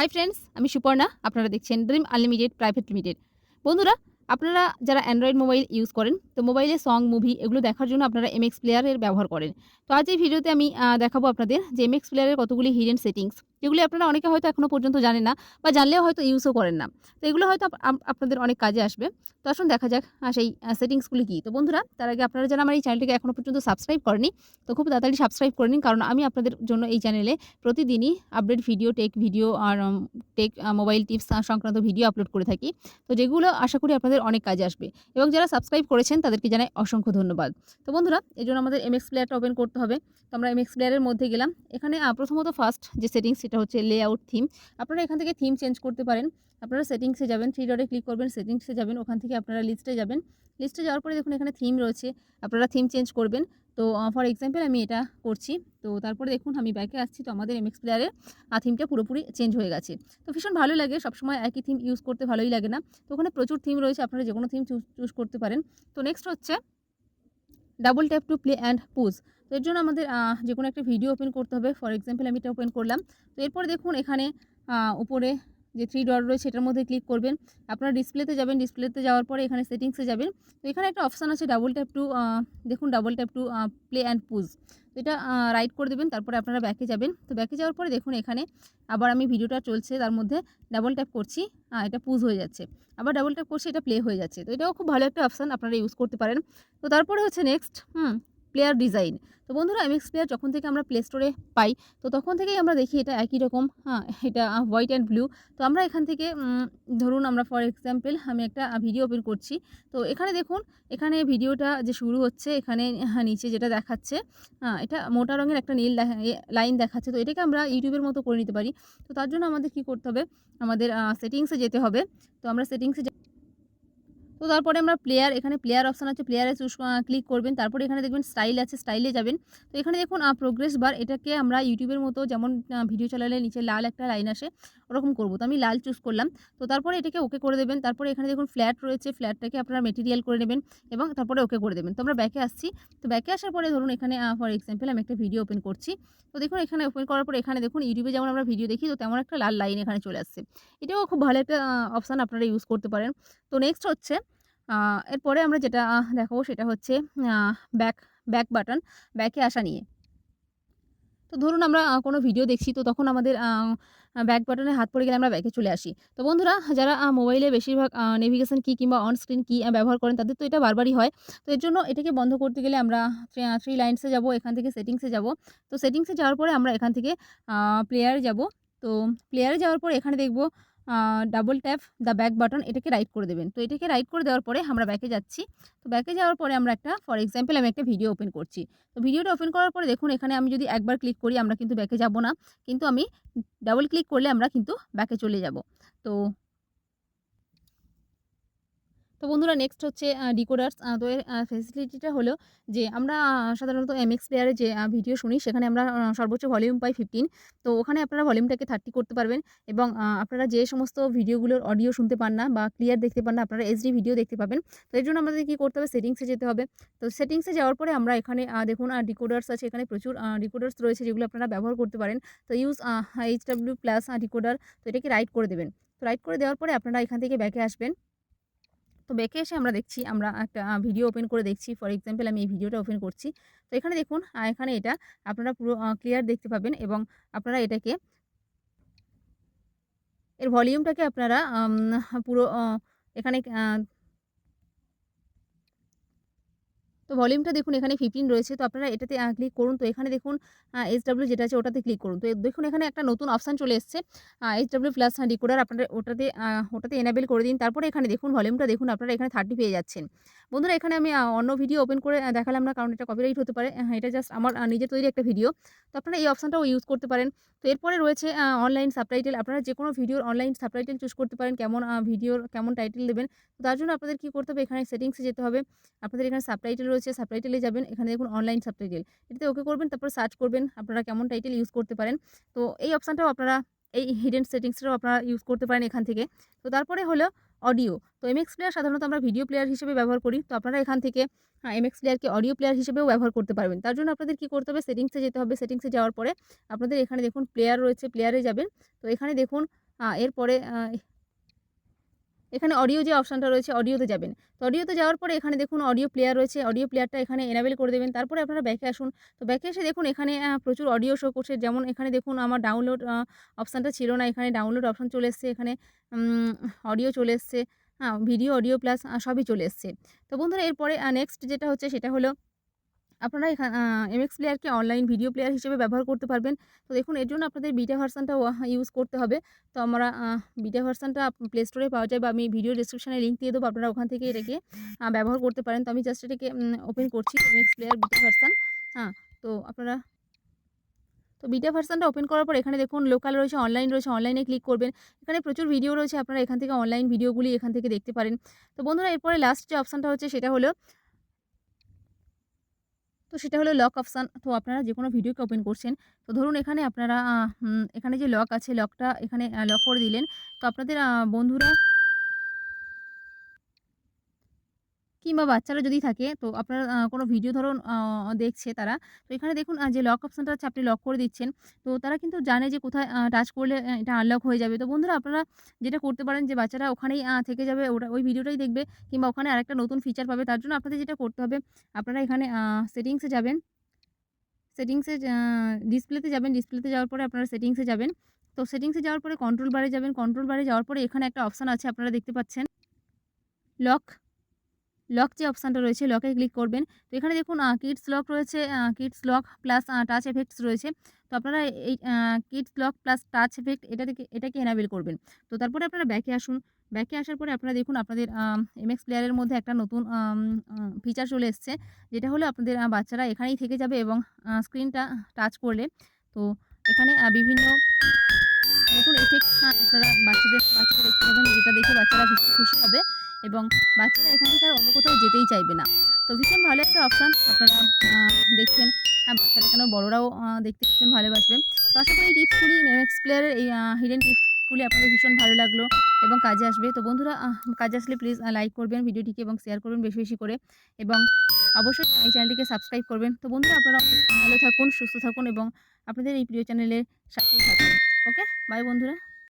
Hi friends আমি সুপর্ণা। আপনারা দেখছেন ড্রিম আনলিমিটেড প্রাইভেট লিমিটেড বন্ধুরা, আপনারা যারা অ্যান্ড্রয়েড মোবাইল ইউজ করেন, তো মোবাইলে সং মুভি এগুলো দেখার জন্য আপনারা এমএক্স প্লেয়ারের ব্যবহার করেন। তো আজ এই ভিডিওতে আমি দেখাবো আপনাদের যে এমএক্স প্লেয়ারের কতগুলি হিডেন সেটিংস যেগুলি আপনারা অনেকে হয়তো এখনও পর্যন্ত জানেন না বা জানলেও হয়তো ইউজও করেন না। তো এগুলো হয়তো আপ- আপ- আপনাদের অনেক কাজে আসবে। তো আসুন দেখা যাক সেই সেটিংসগুলি কী। তো বন্ধুরা, তার আগে আপনারা যারা আমার এই চ্যানেলটিকে এখনও পর্যন্ত সাবস্ক্রাইব করেনি, তো খুব তাড়াতাড়ি সাবস্ক্রাইব করে নিন, কারণ আমি আপনাদের জন্য এই চ্যানেলে প্রতিদিনই আপডেট ভিডিও টেক ভিডিও আর টেক মোবাইল টিপস সংক্রান্ত ভিডিও আপলোড করে থাকি। তো যেগুলো আশা করি আপনাদের অনেক কাজে আসবে। এবং যারা সাবস্ক্রাইব করেছেন, তাদেরকে জানাই অসংখ্য ধন্যবাদ। তো বন্ধুরা, এই জন্য আমাদের এমএক্স প্লেয়ারটা ওপেন করতে হবে। তো আমরা এমএক্স প্লেয়ারের মধ্যে গেলাম। এখানে প্রথমত ফার্স্ট যে সেটিংস সেটা হচ্ছে লেআউট থিম আপনারা এখান থেকে থিম চেঞ্জ করতে পারেন। আপনারা সেটিংসে যাবেন থ্রি ডটে ক্লিক করবেন সেটিংসে যাবেন, ওখান থেকে আপনারা লিস্টে যাবেন। লিস্টে যাওয়ার পরে দেখুন এখানে থিম রয়েছে, আপনারা থিম চেঞ্জ করবেন। তো ফর এক্সাম্পল আমি এটা করছি। তো, তারপরে দেখুন আমি ব্যাকে আসছি, তো আমাদের এমএক্স প্লেয়ারের থিমটা পুরোপুরি চেঞ্জ হয়ে গেছে। তো ভীষণ ভালো লাগে, সবসময় একই থিম ইউজ করতে ভালোই লাগে না। তো ওখানে প্রচুর থিম রয়েছে, আপনারা যে কোনো থিম চুজ করতে পারেন। তো নেক্সট হচ্ছে double tap to play and pause তো এর জন্য আমাদের যে কোনো একটা ভিডিও ওপেন করতে হবে। ফর এক্সাম্পল আমি এটা ওপেন করলাম। তো এরপর দেখুন এখানে উপরে যে থ্রি ডট রয়েছে সেটার মধ্যে ক্লিক করবেন। আপনারা ডিসপ্লেতে যাবেন। ডিসপ্লেতে যাওয়ার পরে এখানে সেটিংসে যাবেন। তো এখানে একটা অপশান আছে ডাবল ট্যাপ টু দেখুন double tap to play and pause তো এটা রাইট করে দেবেন, তারপরে আপনারা ব্যাকে যাবেন। তো ব্যাকে যাওয়ার পরে দেখুন এখানে আবার আমি ভিডিওটা চলছে, তার মধ্যে ডাবল ট্যাপ করছি এটা পুজ হয়ে যাচ্ছে। আবার ডাবল ট্যাপ করছি, এটা প্লে হয়ে যাচ্ছে। তো এটাও খুব ভালো একটা অপশান আপনারা ইউজ করতে পারেন। তো তারপরে হচ্ছে নেক্সট হুম প্লেয়ার ডিজাইন তো বন্ধুরা এমএক্স প্লেয়ার যখন থেকে আমরা প্লে স্টোরে পাই তো তখন থেকেই আমরা দেখি এটা একই রকম হ্যাঁ এটা হোয়াইট অ্যান্ড ব্লু তো আমরা এখান থেকে ধরুন আমরা ফর এক্সাম্পল আমি একটা ভিডিও ওপেন করছি। তো এখানে দেখুন এখানে ভিডিওটা যে শুরু হচ্ছে এখানে হ্যাঁ, নিচে যেটা দেখাচ্ছে হ্যাঁ এটা মোটা রঙের একটা নীল লাইন দেখাচ্ছে। তো এটাকে আমরা ইউটিউবের মতো করে নিতে পারি। তো তার জন্য আমাদের কি করতে হবে? আমাদের সেটিংসে যেতে হবে। তো আমরা সেটিংসে তো তারপরে আমরা প্লেয়ার এখানে প্লেয়ার অপশান আছে প্লেয়ারে চুজ ক্লিক করবেন। তারপরে এখানে দেখবেন স্টাইল আছে স্টাইলে যাবেন। তো এখানে দেখুন প্রোগ্রেস বার এটাকে আমরা ইউটিউবের মতো যেমন ভিডিও চালালে নিচে লাল একটা লাইন আসে, ওরকম করব। তো আমি লাল চুজ করলাম। তো তারপরে এটাকে ওকে করে দেবেন। তারপরে এখানে দেখুন ফ্ল্যাট রয়েছে ফ্ল্যাটটাকে আপনারা মেটেরিয়াল করে নেবেন এবং তারপরে ওকে করে দেবেন। তো আমরা ব্যাকে আসছি। তো ব্যাকে আসার পরে ধরুন, এখানে ফর এক্সাম্পল আমি একটা ভিডিও ওপেন করছি। তো দেখুন, এখানে ওপেন করার পরে এখানে দেখুন ইউটিউবে যেমন আমরা ভিডিও দেখি, তো তেমন একটা লাল লাইন এখানে চলে আসছে। এটাও খুব ভালো একটা অপশান আপনারা ইউজ করতে পারেন। তো নেক্সট হচ্ছে এরপরে আমরা যেটা দেখাবো সেটা হচ্ছে ব্যাক ব্যাক বাটন ব্যাকে আসা নিয়ে। তো ধরুন আমরা কোনো ভিডিও দেখছি, তো তখন আমাদের ব্যাক বাটনে হাত পড়ে গেলে আমরা ব্যাকে চলে আসি। তো বন্ধুরা, যারা মোবাইলে বেশিরভাগ নেভিগেশন কি কিংবা অন স্ক্রিন কি ব্যবহার করেন, তাদের তো এটা বারবারই হয়। তো এর জন্য এটাকে বন্ধ করতে গেলে আমরা থ্রি লাইন্সে যাব, এখান থেকে সেটিংসে যাব। তো সেটিংসে যাওয়ার পরে আমরা এখান থেকে প্লেয়ারে যাব। তো প্লেয়ারে যাওয়ার পরে এখানে দেখব double tap the back button এটাকে রাইট করে দেবেন। তো এটাকে রাইট করে দেওয়ার পরে আমরা ব্যাকে যাচ্ছি। তো ব্যাকে যাওয়ার পরে আমরা একটা ফর এক্সাম্পল আমি একটা ভিডিও ওপেন করছি। তো ভিডিওটা ওপেন করার পরে দেখুন, এখানে আমি যদি একবার ক্লিক করি, আমরা কিন্তু ব্যাকে যাব না। কিন্তু আমি ডাবল ক্লিক করলে আমরা কিন্তু ব্যাকে চলে যাব। তো তো বন্ধুরা নেক্সট হচ্ছে ডিকোডার্স তো এর ফেসিলিটিটা হলো যে আমরা সাধারণত এমএক্স প্লেয়ারে যে ভিডিও শুনি, সেখানে আমরা সর্বোচ্চ ভলিউম পাই ফিফটিন তো ওখানে আপনারা ভলিউমটাকে থার্টি করতে পারবেন এবং আপনারা যে সমস্ত ভিডিওগুলোর অডিও শুনতে পান না বা ক্লিয়ার দেখতে পান না, আপনারা এইচডি ভিডিও দেখতে পাবেন। তো এর জন্য আমাদের কী করতে হবে? সেটিংসে যেতে হবে। তো সেটিংসে যাওয়ার পরে আমরা এখানে দেখুন ডিকোডার্স আছে, এখানে প্রচুর ডিকোডার্স রয়েছে যেগুলো আপনারা ব্যবহার করতে পারেন। তো use H W plus decoder তো এটাকে রাইট করে দেবেন। তো রাইট করে দেওয়ার পরে আপনারা এখান থেকে ব্যাকে আসবেন। তো ব্যাকে এসে আমরা দেখছি, আমরা একটা ভিডিও ওপেন করে দেখছি। ফর এক্সাম্পল আমি এই ভিডিওটা ওপেন করছি। তো এখানে দেখুন এখানে এটা আপনারা পুরো ক্লিয়ার দেখতে পাবেন এবং আপনারা এটাকে এর ভলিউমটাকে আপনারা পুরো এখানে তো ভলিউমটা দেখুন এখানে ফিফটিন রয়েছে। তো আপনারা এটাতে ক্লিক করুন। তো এখানে দেখুন এইচ ডাব্লিউ যেটা আছে ওটাতে ক্লিক করুন। তো দেখুন এখানে একটা নতুন অপশান চলে এসছে। এইচ ডাব্লিউ প্লাস ডিকোডার আপনারা ওটাতে ওটাতে এনাবেল করে দিন। তারপরে এখানে দেখুন ভলিউমটা দেখুন আপনারা এখানে থার্টি পেয়ে যাচ্ছেন। বন্ধুরা এখানে আমি অন্য ভিডিও ওপেন করে দেখালাম না কারণ এটা কপিরাইট হতে পারে। আহ, এটা জাস্ট আমার নিজের তৈরি একটা ভিডিও তো আপনারা এই অপশানটাও ইউজ করতে পারেন। তো এরপরে রয়েছে অনলাইন সাবটাইটেল আপনারা যে কোনো ভিডিওর অনলাইন সাবটাইটেল চুজ করতে পারেন কেমন ভিডিওর কেমন টাইটেল দেবেন। তার জন্য আপনাদের কী করতে হবে? এখানে সেটিংসে যেতে হবে। আপনাদের এখানে সাবটাইটেল রয়েছে সাবটাইটেলে যাবেন, এখানে দেখুন অনলাইন সাবটাইটেল এটাতে ওকে করবেন, তারপর সার্চ করবেন, আপনারা কেমন টাইটেল ইউজ করতে পারেন। তো এই অপশানটাও আপনারা, এই হিডেন সেটিংসটাও আপনারা ইউজ করতে পারেন এখান থেকে। তো তারপরে হলো অডিও তো এমএক্স প্লেয়ার সাধারণত আমরা ভিডিও প্লেয়ার হিসেবে ব্যবহার করি। তো আপনারা এখান থেকে এমএক্স প্লেয়ারকে অডিও প্লেয়ার হিসেবেও ব্যবহার করতে পারবেন। তার জন্য আপনাদের কী করতে হবে সেটিংসে যেতে হবে। সেটিংসে যাওয়ার পরে আপনাদের এখানে দেখুন প্লেয়ার রয়েছে প্লেয়ারে যাবেন। তো এখানে দেখুন এরপরে এখানে অডিও যে অপশানটা রয়েছে অডিওতে যাবেন। তো অডিওতে যাওয়ার পরে এখানে দেখুন অডিও প্লেয়ার রয়েছে অডিও প্লেয়ারটা এখানে এনাবেল করে দেবেন। তারপরে আপনারা ব্যাকে আসুন। তো ব্যাকে এসে দেখুন এখানে প্রচুর অডিও শো করছে। যেমন এখানে দেখুন আমার ডাউনলোড অপশানটা ছিল না। এখানে ডাউনলোড অপশান চলে এসছে। এখানে অডিও চলে এসছে। হ্যাঁ ভিডিও অডিও প্লাস সবই চলে এসছে। তো বন্ধুরা, এরপরে নেক্সট যেটা হচ্ছে, সেটা হলো আপনারা এখানে এমএক্স প্লেয়ারকে অনলাইন ভিডিও প্লেয়ার হিসেবে ব্যবহার করতে পারবেন। তো দেখুন, এর জন্য আপনাদের বিটা ভার্সানটা ইউজ করতে হবে। তো আমরা বিটা ভার্সানটা প্লে স্টোরে পাওয়া যায় বা আমি ভিডিও ডিসক্রিপশানে লিঙ্ক দিয়ে দেবো, আপনারা ওখান থেকে এটাকে ব্যবহার করতে পারেন। তো আমি জাস্ট এটাকে ওপেন করছি এমএক্স প্লেয়ার বিটা ভার্সান হ্যাঁ তো আপনারা, তো বিটা ভার্সানটা ওপেন করার পর এখানে দেখুন লোকাল রয়েছে অনলাইন রয়েছে অনলাইনে ক্লিক করবেন। এখানে প্রচুর ভিডিও রয়েছে, আপনারা এখান থেকে অনলাইন ভিডিওগুলি এখান থেকে দেখতে পারেন। তো বন্ধুরা, এরপরে লাস্ট যে অপশানটা হচ্ছে, সেটা হলো তো সেটা হলো লক অপশান তো আপনারা যে কোনো ভিডিওকে ওপেন করছেন, তো ধরুন এখানে আপনারা এখানে যে লক আছে লকটা এখানে লক করে দিলেন, তো আপনাদের বন্ধুরা কিংবা বাচ্চারা যদি থাকে, তো আপনার কোনো ভিডিও ধরুন দেখছে তারা, তো এখানে দেখুন যে লক অপশানটা আছে আপনি লক করে দিচ্ছেন, তো তারা কিন্তু জানে যে কোথায় টাচ করলে এটা আনলক হয়ে যাবে। তো বন্ধুরা, আপনারা যেটা করতে পারেন যে বাচ্চারা ওখানেই থেকে যাবে ওটা ওই ভিডিওটাই দেখবে, কিংবা ওখানে আরেকটা নতুন ফিচার পাবে, তার জন্য আপনাদের যেটা করতে হবে, আপনারা এখানে সেটিংসে যাবেন সেটিংসে ডিসপ্লেতে যাবেন ডিসপ্লেতে যাওয়ার পরে আপনারা সেটিংসে যাবেন, তো সেটিংসে যাওয়ার পরে কন্ট্রোল বারে যাবেন কন্ট্রোল বারে যাওয়ার পরে এখানে একটা অপশান আছে, আপনারা দেখতে পাচ্ছেন লক লক যে অপশানটা রয়েছে লকে ক্লিক করবেন। তো এখানে দেখুন কিডস লক রয়েছে kids lock plus touch effects রয়েছে। তো আপনারা এই kids lock plus touch effect এটা থেকে, এটাকে এনাবেল করবেন। তো তারপরে আপনারা ব্যাকে আসুন। ব্যাকে আসার পরে আপনারা দেখুন, আপনাদের এমএক্স প্লেয়ারের মধ্যে একটা নতুন ফিচার চলে এসছে। যেটা হলো আপনাদের বাচ্চারা এখানেই থেকে যাবে এবং স্ক্রিনটা টাচ করলে। তো এখানে বিভিন্ন নতুন এফেক্ট আপনারা বাচ্চাদের বাচ্চারা দেখতে যেটা দেখে বাচ্চারা খুশি হবে। এবং বাচ্চারা এখান থেকে আর অন্য কোথাও যেতেই চাইবে না। তো ভীষণ ভালো একটা অপশান আপনারা দেখছেন। বাচ্চারা কেন বড়রাও দেখতে ভীষণ ভালোবাসবে। তো আশা করি এই টিপসগুলি ম্যাক্স প্লেয়ারের এই হিডেন টিপসগুলি আপনাদের ভীষণ ভালো লাগল এবং কাজে আসবে। তো বন্ধুরা কাজে আসলে প্লিজ লাইক করবেন, ভিডিওটিকে এবং শেয়ার করবেন বেশি বেশি করে এবং অবশ্যই এই চ্যানেলটিকে সাবস্ক্রাইব করবেন। তো বন্ধুরা, আপনারা ভালো থাকুন, সুস্থ থাকুন এবং আপনাদের এই প্রিয় চ্যানেলের সাথেই থাকুন। ওকে বাই বন্ধুরা।